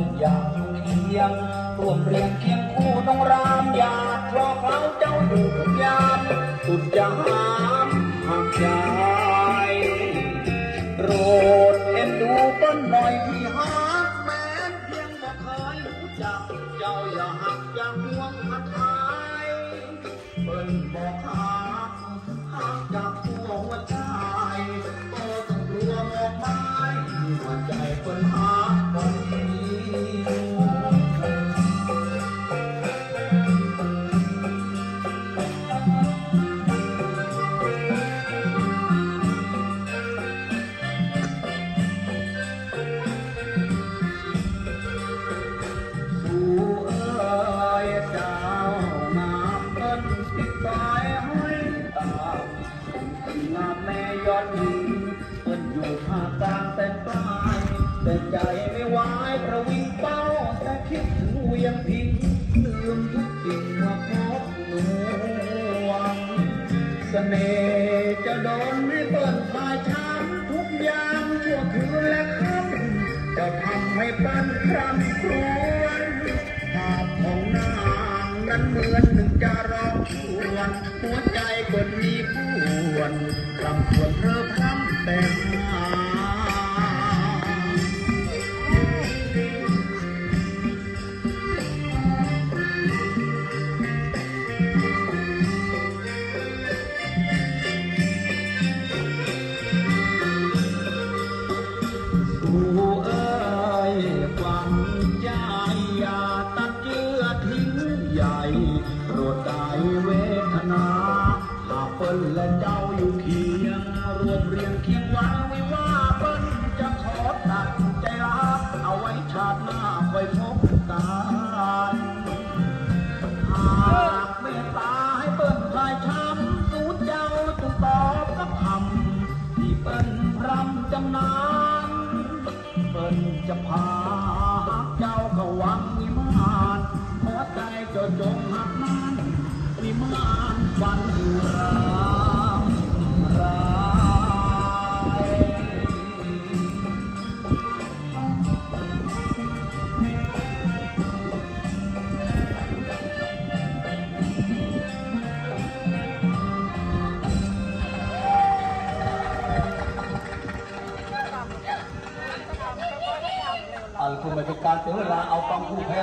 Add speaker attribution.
Speaker 1: นอยากอยู่เคียงร่วมเรียงเคียงคู่ต้องรามอยากรอเขาเจ้าอยู่ทุกยามสุดจหามหักใจโปรดเอ็นดูเปิ้นหน่อยพี่ฮักแม้นเพียงบ่เคยรู้จักเจ้าอย่าหักอย่าห่วงหักหายเปิ้นบอกหัก ยอดหญิงเพิ่นอยู่ภาคกลางแต่ปลายแต่ใจไม่ไหวประวิงเป้าแต่คิดถึงเวียงพิงลืมทุกสิ่งว่าพบหนวงเสน่ห์จะโดนให้เปิดพาช้ำทุกอย่างชั่วคืนและค่ำจะทำให้ปั้นคร่ำครวญภาพของนา นั้นเหมือนหนึ่งจะร้องชวน หัวใจคนมีผู้วนรำควรเธอพร่ำแต่ เปิ้ลและเจ้าอยู่เคียงรวมเรียงเคียงวังไว้ว่าเปิ้ลจะขอตัดใจรักเอาไว้ชาติหน้าคอยพบกันหากเมตตาให้เปิ้นพลายช้ำสูญเจ้าจงตอบกับคำที่เปิ้นพรำจำนานเปิ้นจะพาหักเจ้าเข้าวังวิมานหัวใจจะจงหักนั้นวิมานฝันอยู่ คุณมาจากการเสียเวลาเอาฟังผู้แพ้